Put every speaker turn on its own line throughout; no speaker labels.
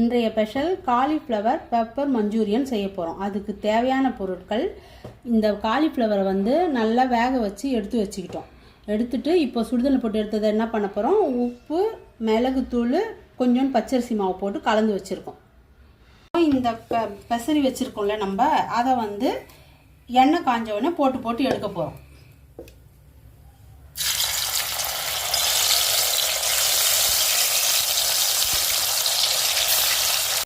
இன்றைய special cauliflower pepper Manchurian செய்ய போகிறோம் அதுக்கு தேவையான பொருட்கள் இந்த காலிஃப்ளவரை வந்து நல்லா வேக வச்சு எடுத்து வச்சுக்கிட்டோம். எடுத்துட்டு இப்போ சுடுதண்ணி போட்டு எடுத்ததை என்ன பண்ண போகிறோம் உப்பு மிளகுத்தூள் கொஞ்சோண்டு பச்சரிசி மாவு போட்டு கலந்து வச்சுருக்கோம். இந்த பெ பெசரி வச்சுருக்கோம்ல நம்ம அதை வந்து எண்ணெய் காஞ்ச உடனே போட்டு போட்டு எடுக்க போகிறோம்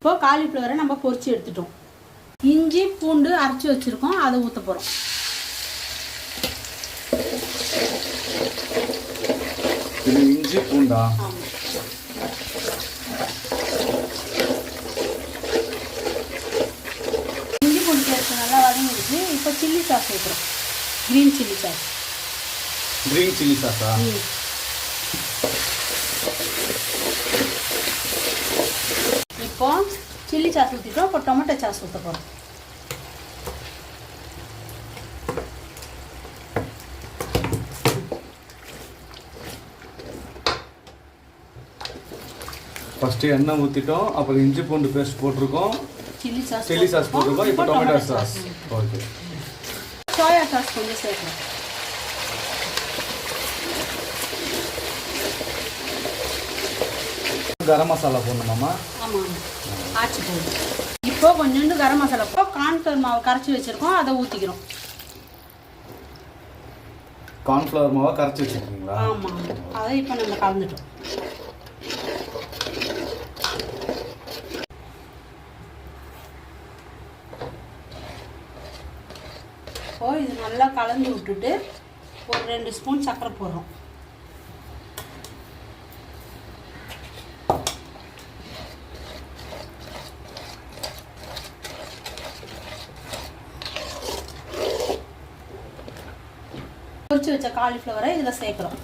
இப்போ காலிஃப்ளவரை நம்ம பொரிச்சு எடுத்துட்டோம். இஞ்சி பூண்டு அரைச்சி வச்சுருக்கோம். அதை ஊற்ற போகிறோம்
இது இஞ்சி பூண்டா?
இஞ்சி பூண்டு பேஸ்ட் நல்லா வதங்கிடுச்சு. இப்போ சில்லி சாஸ் ஊற்றுறோம் green chilli sauce
green chilli சாஸா
இப்போ சில்லி சாஸ் ஊற்றிட்டோம் இப்போ டொமேட்டோ சாஸ் ஊற்ற போகிறோம்
ஃபர்ஸ்ட் எண்ணெய் ஊற்றிட்டோம் அப்புறம் இஞ்சி பூண்டு பேஸ்ட் போட்டிருக்கோம்
சில்லி சாஸ்
சில்லி சாஸ் போட்டிருக்கோம் இப்போ tomato sauce okay
soya sauce கொஞ்சம் சேர்க்கணும்
கரம் மசாலா போடணுமாமா
ஆமாம் ஆச்சி போடும் இப்போ கொஞ்சோண்டு கரம் மசாலா இப்போ கான்ஃபிளவர் மாவு கரைச்சி வச்சுருக்கோம் அதை ஊற்றிக்கிறோம்
கார்ன்ஃப்ளவர் மாவை கரைச்சி வச்சுருக்கீங்களா?
ஆமாம் அதை இப்போ நம்ம கலந்துட்டோம். இப்போ இது நல்லா கலந்து விட்டுட்டு ஒரு ரெண்டு ஸ்பூன் சர்க்கரை போடுறோம். பொரிச்சு வச்ச காலிஃப்ளவரை இதில் சேர்க்குறோம்.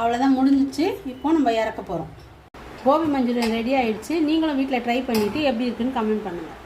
அவ்வளோதான் முடிஞ்சிச்சு. இப்போ நம்ம இறக்க போகிறோம் கோபி மஞ்சூரியன் ரெடி ஆயிடுச்சு. நீங்களும் வீட்டில் ட்ரை பண்ணிவிட்டு எப்படி இருக்குன்னு கமெண்ட் பண்ணுங்கள்